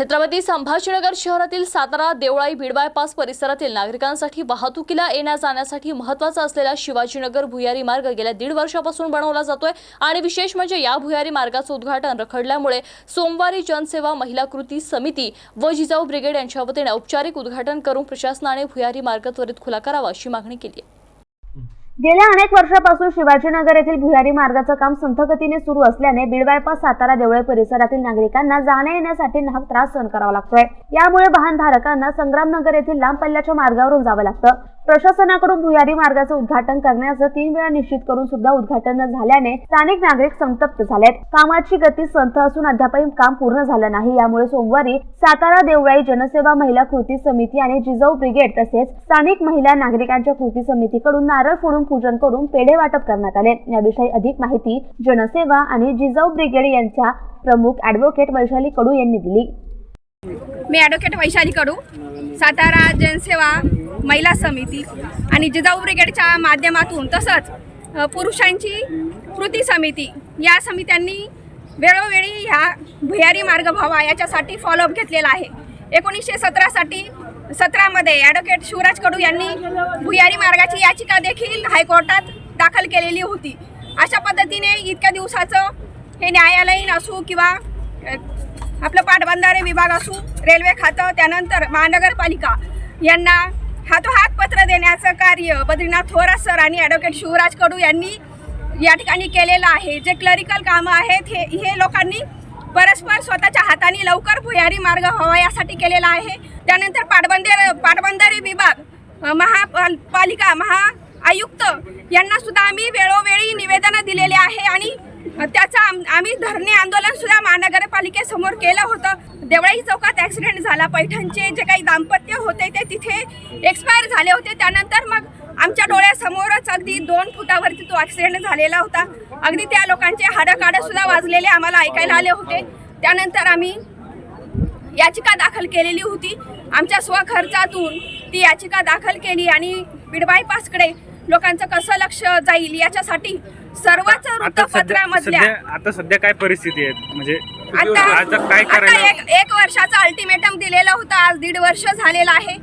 छत्रपती संभाजीनगर शहरातील सातारा देवळाई बीड बायपास परिसरातील नागरिकांसाठी वाहतुकीला येण्या जाण्यासाठी महत्त्वाचा असलेला शिवाजीनगर भुयारी मार्ग गेल्या दीड वर्षापासून बनवला जातोय आणि विशेष म्हणजे या भुयारी मार्गाचं उद्घाटन रखडल्यामुळे सोमवारी जनसेवा महिला कृती समिती व जिजाऊ ब्रिगेड यांच्या वतीने औपचारिक उद्घाटन करून प्रशासनाने भुयारी मार्ग त्वरित खुला करावा अशी मागणी केली आहे. गेल्या अनेक वर्षापासून शिवाजीनगर येथील भुयारी मार्गाचं काम संथ गतीने सुरू असल्याने बिडबायपास सातारा देवळे परिसरातील नागरिकांना जाण्या येण्यासाठी नाहक त्रास सहन करावा लागतोय. यामुळे वाहनधारकांना संग्रामनगर येथील लांब पल्ल्याच्या मार्गावरून जावं लागतं. प्रशासनाकडून भुयारी मार्गाचं उद्घाटन करण्याचं तीन वेळा निश्चित करून सुद्धा उद्घाटन न झाल्याने स्थानिक नागरिक संतप्त झालेत. कामाची गती संथ असून अद्यापही काम पूर्ण झालं नाही. यामुळे सोमवारी सातारा देवळाई जनसेवा महिला कृती समिती आणि जिजाऊ ब्रिगेड तसेच स्थानिक महिला नागरिकांच्या कृती समितीकडून नारळ फोडून पूजन करून पेढे वाटप करण्यात आले. याविषयी अधिक माहिती जनसेवा आणि जिजाऊ ब्रिगेड यांच्या प्रमुख ऍडव्होकेट वैशाली कडू यांनी दिली. मी ॲडव्होकेट वैशाली कडू सातारा जनसेवा महिला समिती आणि जिजाऊ ब्रिगेडच्या माध्यमातून तसंच पुरुषांची कृती समिती या समित्यांनी वेळोवेळी ह्या भुयारी मार्ग व्हावा याच्यासाठी फॉलोअप घेतलेला आहे. एकोणीसशे सतरासाठी सतरामध्ये ॲडव्होकेट शिवराज कडू यांनी भुयारी मार्गाची याचिका देखील हायकोर्टात दाखल केलेली होती. अशा पद्धतीने इतक्या दिवसाचं हे न्यायालयीन असू किंवा आपलं पाटबंधारे विभाग असू रेल्वे खातं त्यानंतर महानगरपालिका. यांना हातोहात पत्र देण्याचं कार्य बद्रीनाथ थोरात सर आणि ॲडव्होकेट शिवराज कडू यांनी या ठिकाणी केलेलं आहे. जे क्लरिकल कामं आहेत हे हे लोकांनी परस्पर स्वतःच्या हाताने लवकर भुयारी मार्ग व्हावा यासाठी केलेला आहे. त्यानंतर पाटबंधारे पाटबंधारे विभाग अ, महापालिका महा आयुक्त यांना सुद्धा आम्ही वेळोवेळी निवेदनं दिलेले आहे आणि आम्ही धरणे आंदोलन सुद्धा महानगरपालिकेसमोर केलं होतं. देवळाई चौकात ॲक्सिडेंट झाला. पैठणचे जे काही दाम्पत्य होते ते तिथे एक्सपायर झाले होते. त्यानंतर मग आमच्या डोळ्यासमोरच अगदी दोन फुटावरती तो ॲक्सिडेंट झालेला होता. अगदी त्या लोकांचे हाडं सुद्धा वाजलेले आम्हाला ऐकायला आले होते. त्यानंतर आम्ही याचिका दाखल केलेली होती. आमच्या स्वखर्चातून ती याचिका दाखल केली आणि बीड बायपासकडे लोकांचं कसं लक्ष जाईल याच्यासाठी सर्वच वृत्तपत्रामधल्या. सध्या आता सध्या काय परिस्थिती आहे म्हणजे आता आता काय आता करायला एक एक वर्षाचं अल्टिमेटम दिलेलं होतं आज दीड वर्ष झालेलं आहे.